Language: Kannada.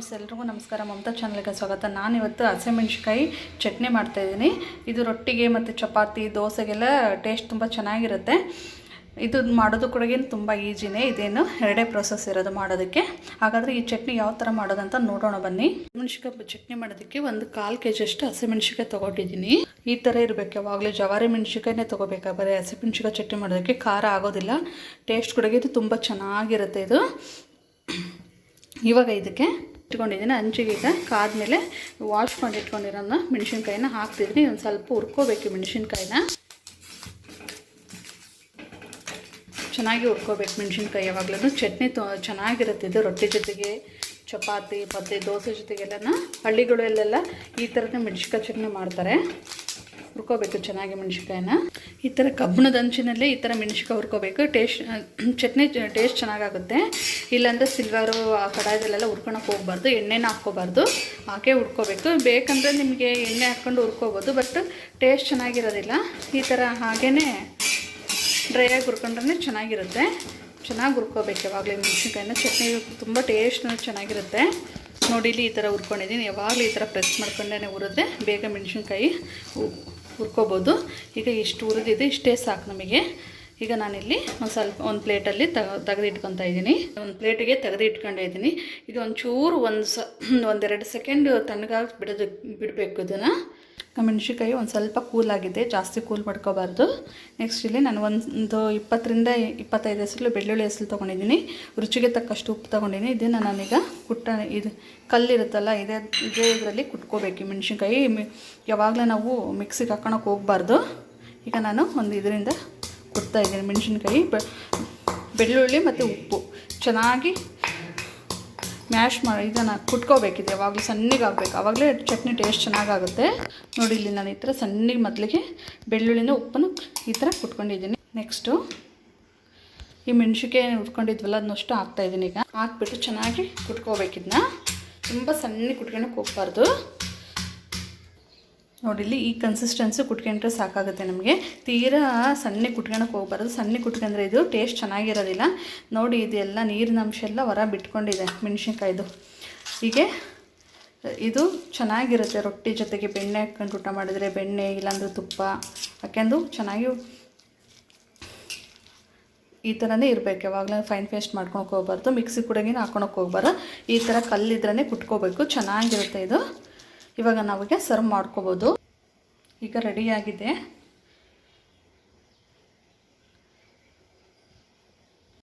ಫ್ರೆಂಡ್ಸ್ ಎಲ್ರಿಗೂ ನಮಸ್ಕಾರ. ಮಮತಾ ಚಾನಲ್ಗೆ ಸ್ವಾಗತ. ನಾನಿವತ್ತು ಹಸಿಮೆಣ್ಸಿಕಾಯಿ ಚಟ್ನಿ ಮಾಡ್ತಾಯಿದ್ದೀನಿ ಇದು ರೊಟ್ಟಿಗೆ ಮತ್ತು ಚಪಾತಿ, ದೋಸೆಗೆಲ್ಲ ಟೇಸ್ಟ್ ತುಂಬ ಚೆನ್ನಾಗಿರುತ್ತೆ. ಇದು ಮಾಡೋದು ಕೂಡ ತುಂಬ ಈಜಿನೇ ಇದೇನು ಎರಡೇ ಪ್ರೊಸೆಸ್ ಇರೋದು ಮಾಡೋದಕ್ಕೆ. ಹಾಗಾದರೆ ಈ ಚಟ್ನಿ ಯಾವ ಥರ ಮಾಡೋದಂತ ನೋಡೋಣ ಬನ್ನಿ. ಮೆಣಸಿಕಾಯಿ ಚಟ್ನಿ ಮಾಡೋದಕ್ಕೆ ಒಂದು ಕಾಲು ಕೆ ಜಿ ಅಷ್ಟು ಹಸಿಮೆಣ್ಸಿಕಾಯಿ ತೊಗೊಂಡಿದ್ದೀನಿ. ಈ ಥರ ಇರಬೇಕು. ಯಾವಾಗಲೂ ಜವಾರಿ ಮೆಣಸಿಕಾಯಿನೇ ತೊಗೋಬೇಕಾ? ಬರೀ ಹಸಿಮೆಣ್ಸಿಕಾಯಿ ಚಟ್ನಿ ಮಾಡೋದಕ್ಕೆ ಖಾರ ಆಗೋದಿಲ್ಲ. ಟೇಸ್ಟ್ ಕೂಡ ಇದು ತುಂಬ ಚೆನ್ನಾಗಿರುತ್ತೆ ಇದು. ಇವಾಗ ಇದಕ್ಕೆ ಇಟ್ಕೊಂಡಿದ್ದೀನಿ. ಹಂಚಿಗೆ ಈಗ ಕಾದ್ಮೇಲೆ ವಾಶ್ ಮಾಡಿ ಇಟ್ಕೊಂಡಿರೋದನ್ನ ಮೆಣಸಿನ್ಕಾಯಿನ ಹಾಕ್ತಿದ್ದೀನಿ. ಒಂದು ಸ್ವಲ್ಪ ಹುರ್ಕೋಬೇಕು ಮೆಣಸಿನ್ಕಾಯಿನ. ಚೆನ್ನಾಗಿ ಹುರ್ಕೋಬೇಕು ಮೆಣಸಿನ್ಕಾಯಿ ಯಾವಾಗಲೂ. ಚಟ್ನಿ ತೊ, ಚೆನ್ನಾಗಿರುತ್ತೆ ಇದು ರೊಟ್ಟಿ ಜೊತೆಗೆ, ಚಪಾತಿ ಮತ್ತು ದೋಸೆ ಜೊತೆಗೆಲ್ಲನ. ಹಳ್ಳಿಗಳಲ್ಲೆಲ್ಲ ಈ ಥರನೇ ಮೆಣಸಿನ್ಕಾಯಿ ಚಟ್ನಿ ಮಾಡ್ತಾರೆ. ಹುರ್ಕೋಬೇಕು, ಚೆನ್ನಾಗಿ ಮೆಣಸಿನ್ಕಾಯಿನ ಈ ಥರ ಕಬ್ಬಿಣದ ಹಂಚಿನಲ್ಲೇ ಈ ಥರ ಮೆಣಸಿನ್ಕಾಯಿ ಹುರ್ಕೋಬೇಕು. ಟೇಸ್ಟ್ ಚಟ್ನಿ ಟೇಸ್ಟ್ ಚೆನ್ನಾಗಾಗುತ್ತೆ. ಇಲ್ಲಾಂದರೆ ಸಿಲ್ವರು, ಆ, ಕಡಾಯದಲ್ಲೆಲ್ಲ ಹುರ್ಕೊಳಕ್ಕೆ ಹೋಗ್ಬಾರ್ದು, ಎಣ್ಣೆನ ಹಾಕ್ಕೋಬಾರ್ದು. ಹಾಕೇ ಹುರ್ಕೋಬೇಕು. ಬೇಕಂದರೆ ನಿಮಗೆ ಎಣ್ಣೆ ಹಾಕ್ಕೊಂಡು ಹುರ್ಕೋಬೋದು, ಬಟ್ ಟೇಸ್ಟ್ ಚೆನ್ನಾಗಿರೋದಿಲ್ಲ. ಈ ಥರ ಹಾಗೇ ಡ್ರೈಯಾಗಿ ಹುರ್ಕೊಂಡ್ರೆ ಚೆನ್ನಾಗಿರುತ್ತೆ. ಚೆನ್ನಾಗಿ ಹುರ್ಕೋಬೇಕು. ಯಾವಾಗಲೇ ಮೆಣಸಿನ್ಕಾಯಿನ ಚಟ್ನಿ ತುಂಬ ಟೇಸ್ಟ್ ಚೆನ್ನಾಗಿರುತ್ತೆ. ನೋಡಿಲಿ ಈ ಥರ ಹುರ್ಕೊಂಡಿದ್ದೀನಿ. ಯಾವಾಗಲೂ ಈ ಥರ ಪ್ರೆಸ್ ಮಾಡ್ಕೊಂಡೇ ಹುರಿದ್ರೆ ಬೇಗ ಮೆಣಸಿನ್ಕಾಯಿ ಹುರ್ಕೋಬೋದು. ಈಗ ಇಷ್ಟು ಹುರಿದಿದೆ, ಇಷ್ಟೇ ಸಾಕು ನಮಗೆ. ಈಗ ನಾನಿಲ್ಲಿ ಒಂದು ಸ್ವಲ್ಪ, ಒಂದು ಪ್ಲೇಟಲ್ಲಿ ತಗ ತೆಗೆದಿಟ್ಕೊತಾ ಇದ್ದೀನಿ. ಒಂದು ಪ್ಲೇಟಿಗೆ ತೆಗೆದು ಇಟ್ಕೊಂಡಿದ್ದೀನಿ ಇದು ಒಂಚೂರು ಒಂದು ಸ ಒಂದೆರಡು ಸೆಕೆಂಡ್ ತಣ್ಣಗಾಗಿ ಬಿಡೋದು, ಬಿಡಬೇಕು ಇದನ್ನು. ಮೆಣಸಿನ್ಕಾಯಿ ಒಂದು ಸ್ವಲ್ಪ ಕೂಲಾಗಿದೆ ಜಾಸ್ತಿ ಕೂಲ್ ಮಾಡ್ಕೋಬಾರ್ದು. ನೆಕ್ಸ್ಟ್ ಇಲ್ಲಿ ನಾನು ಒಂದು ಇಪ್ಪತ್ತರಿಂದ ಇಪ್ಪತ್ತೈದು ಹೆಸರು ಬೆಳ್ಳುಳ್ಳಿ ಹೆಸರು ತೊಗೊಂಡಿದ್ದೀನಿ. ರುಚಿಗೆ ತಕ್ಕಷ್ಟು ಉಪ್ಪು ತೊಗೊಂಡಿದ್ದೀನಿ. ಇದನ್ನು ನಾನೀಗ ಕುಟ್ಟ, ಇದು ಕಲ್ಲಿರುತ್ತಲ್ಲ, ಇದೇ ಇದೇ ಇದರಲ್ಲಿ ಕುಟ್ಕೋಬೇಕು ಮೆಣಸಿನ್ಕಾಯಿ. ಯಾವಾಗಲೂ ನಾವು ಮಿಕ್ಸಿಗೆ ಹಾಕೊಳಕ್ಕೆ ಹೋಗಬಾರ್ದು. ಈಗ ನಾನು ಒಂದು ಇದರಿಂದ ಕುಟ್ತಾ ಇದ್ದೀನಿ ಮೆಣಸಿನ್ಕಾಯಿ. ಬೆಳ್ಳುಳ್ಳಿ ಮತ್ತು ಉಪ್ಪು. ಚೆನ್ನಾಗಿ ಮ್ಯಾಶ್ ಮಾಡಿ. ಇದನ್ನು ಕುಟ್ಕೋಬೇಕಿದೆ. ಯಾವಾಗಲೂ ಸಣ್ಣಗೆ ಆಗಬೇಕು ಆವಾಗಲೇ ಚಟ್ನಿ ಟೇಸ್ಟ್ ಚೆನ್ನಾಗಾಗುತ್ತೆ. ನೋಡಿ, ಇಲ್ಲಿ ನಾನು ಈ ಥರ ಸಣ್ಣಗೆ ಮೊದಲಿಗೆ ಬೆಳ್ಳುಳ್ಳಿನ, ಉಪ್ಪನ್ನು ಈ ಥರ ಕುಟ್ಕೊಂಡಿದ್ದೀನಿ. ನೆಕ್ಸ್ಟು ಈ ಮೆಣಸಿಕಾಯಿ ಉಟ್ಕೊಂಡಿದ್ವಲ್ಲ ಅದನ್ನಷ್ಟು ಹಾಕ್ತಾಯಿದ್ದೀನಿ ಈಗ. ಹಾಕ್ಬಿಟ್ಟು ಚೆನ್ನಾಗಿ ಕುಟ್ಕೋಬೇಕಿದ್ನ. ತುಂಬ ಸಣ್ಣ ಕುಟ್ಕೊಳಕ್ಕೆ ಹೋಗ್ಬಾರ್ದು. ನೋಡಿಲ್ಲಿ ಈ ಕನ್ಸಿಸ್ಟೆನ್ಸಿ ಕುಟ್ಕೊಂಡ್ರೆ ಸಾಕಾಗುತ್ತೆ ನಮಗೆ. ತೀರಾ ಸಣ್ಣಗೆ ಕುಟ್ಕೊಳಕ್ಕೆ ಹೋಗ್ಬಾರ್ದು. ಸಣ್ಣಗೆ ಕುಟ್ಕೊಂಡ್ರೆ ಇದು ಟೇಸ್ಟ್ ಚೆನ್ನಾಗಿರೋದಿಲ್ಲ. ನೋಡಿ ಇದೆಲ್ಲ ನೀರಿನ ಅಂಶ ಎಲ್ಲ ಹೊರ ಬಿಟ್ಕೊಂಡಿದೆ ಮೆಣಸಿನ್ಕಾಯ್ದು. ಹೀಗೆ, ಇದು ಚೆನ್ನಾಗಿರುತ್ತೆ ರೊಟ್ಟಿ ಜೊತೆಗೆ ಬೆಣ್ಣೆ ಹಾಕ್ಕೊಂಡು ಊಟ ಮಾಡಿದರೆ ಬೆಣ್ಣೆ ಇಲ್ಲಾಂದ್ರೆ ತುಪ್ಪ ಹಾಕೊಂಡು ಚೆನ್ನಾಗಿ ಈ ಥರನೇ ಇರಬೇಕು. ಯಾವಾಗಲೂ ಫೈನ್ ಪೇಸ್ಟ್ ಮಾಡ್ಕೊಳಕ್ಕೆ ಹೋಗ್ಬಾರ್ದು. ಮಿಕ್ಸಿ ಕೂಡ ಹಾಕೊಳಕ್ಕೆ ಹೋಗ್ಬಾರ್ದು. ಈ ಥರ ಕಲ್ಲಿದ್ರೇ ಕುಟ್ಕೋಬೇಕು. ಚೆನ್ನಾಗಿರುತ್ತೆ ಇದು. ಇವಾಗ ನಾವಿಗೆ ಸರ್ವ್ ಮಾಡ್ಕೋಬೋದು. ಈಗ ರೆಡಿಯಾಗಿದೆ